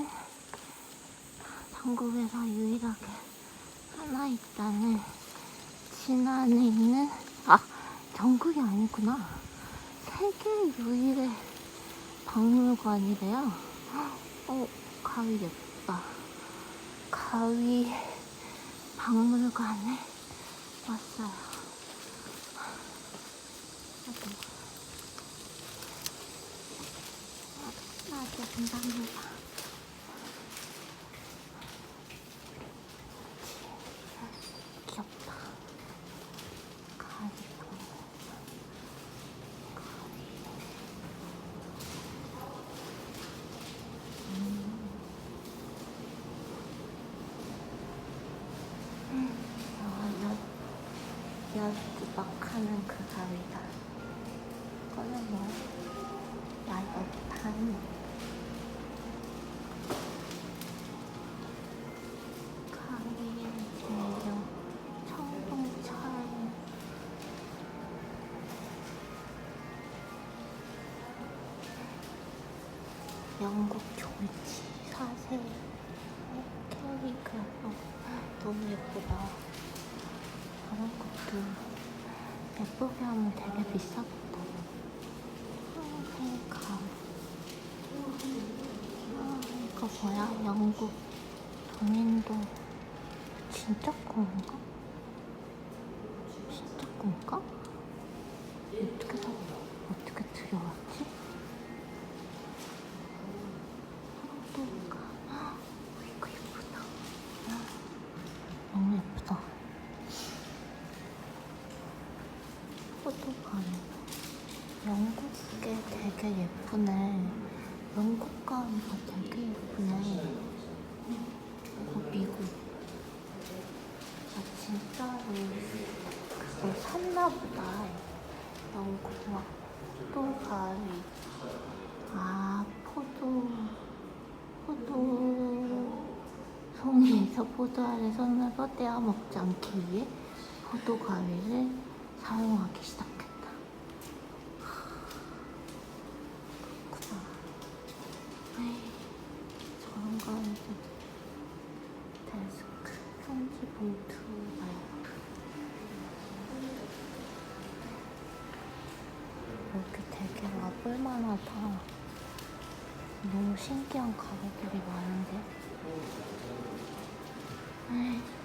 가위는 전국에서 유일하게 하나 있다는 진안에 있는 아 전국이 아니구나 세계 유일의 박물관이래요. 어 가위 예쁘다. 가위 박물관에 왔어요. 아주 감사합니다. 귀엽다. 가위 박물관. 여, 엿막 하는 그 가위다. 이거는 뭐, 야엿판. 가위의 재료, 청동철. 영국 졸지 사세 캐리그 어, 너무 예쁘다. 저런 것도 예쁘게 하면 되게 비싸겠다. 그러니까 아, 이거 뭐야? 영국 동인도 진짜 건가? 진짜 건가? 어떻게 사 어떻게 들여왔지? 한도가 이거 예쁘다. 너무 예쁘다. 포토관. 영국게 되게 예쁘네. 영국 가위가 되게 예쁘네. 어, 미국. 아, 진짜로 그걸 샀나 보다. 영국 막 포도 가위. 아, 포도. 포도. 송이에서 포도 알을 손으로 떼어 먹지 않기 위해 포도 가위를 사용하기 시작했다. 그렇구나. 에이, 저런 거는 데스크, 편지 봉투 말고. 여기 되게 와볼만하다. 너무 신기한 가게들이 많은데. 에이.